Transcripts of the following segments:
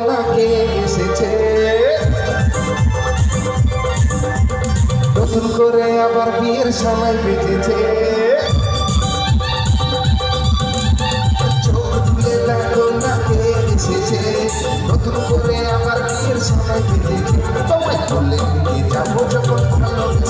নাকে এসেছে? নতুন করে আবার বিয়ের সময় বেঁচেছে নতুন করে আমার বিয়ের সময় বেঁচেছে তোমায় চলে যাব যখন ভালো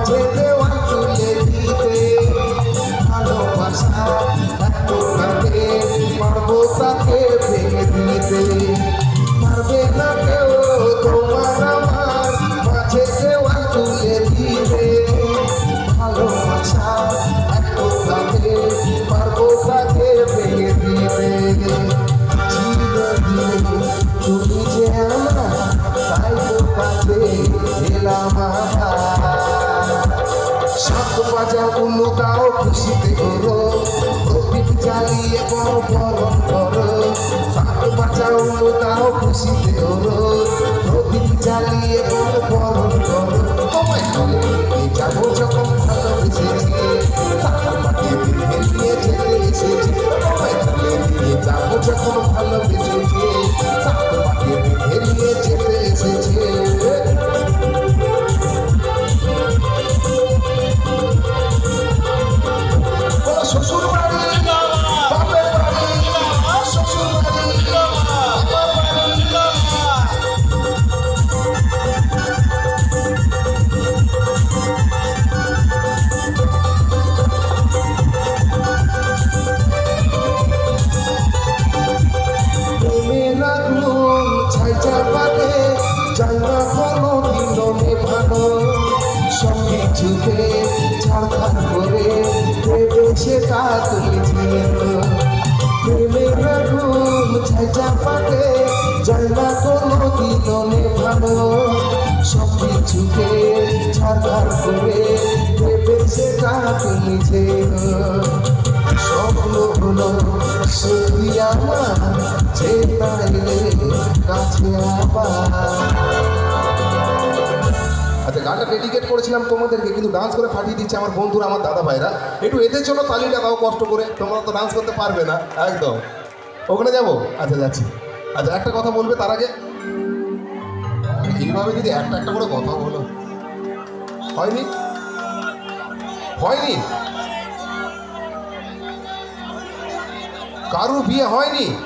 সাত বাজা উলু দাও খুশিতে করো। প্রদীপ জ্বালিয়ে বড় বরণ করো। সাত বাজা উলু দাও খুশিতে করো। প্রদীপ জ্বালিয়ে বড় বরণ করো। তোমায় যাব যখন ভালোবেসেছি সাত মাকে বিয়ে নিয়ে যেতে এসেছি। না কোনো দিনও নেভানো সব কিছুকে ছাড়খাড় করে ভেবে সেটা তুমি ছিল প্রেমের আগুন চাপাতে যায় না কোনো দিনও নেভানো সব কিছুকে ছাড়খাড় করে ভেবে সেটা তুমি ছিল স্বপ্ন হলো সত্যি আমার, যে তাইলে কাছে আবার। আচ্ছা গানটা ডেডিকেট করেছিলাম তোমাদেরকে, কিন্তু ডান্স করে ফাটিয়ে দিচ্ছে আমার বন্ধুরা, আমার দাদা ভাইরা। একটু এদের জন্য তালিটা দাও কষ্ট করে, তোমরা তো ডান্স করতে পারবে না। একদম। ওখানে যাব? আচ্ছা যাচ্ছি। আচ্ছা একটা কথা বলবে তার আগে? এইভাবে যদি একটা একটা করে কথা বলো। হয়নি? হয়নি? কারুর বিয়ে হয়নি?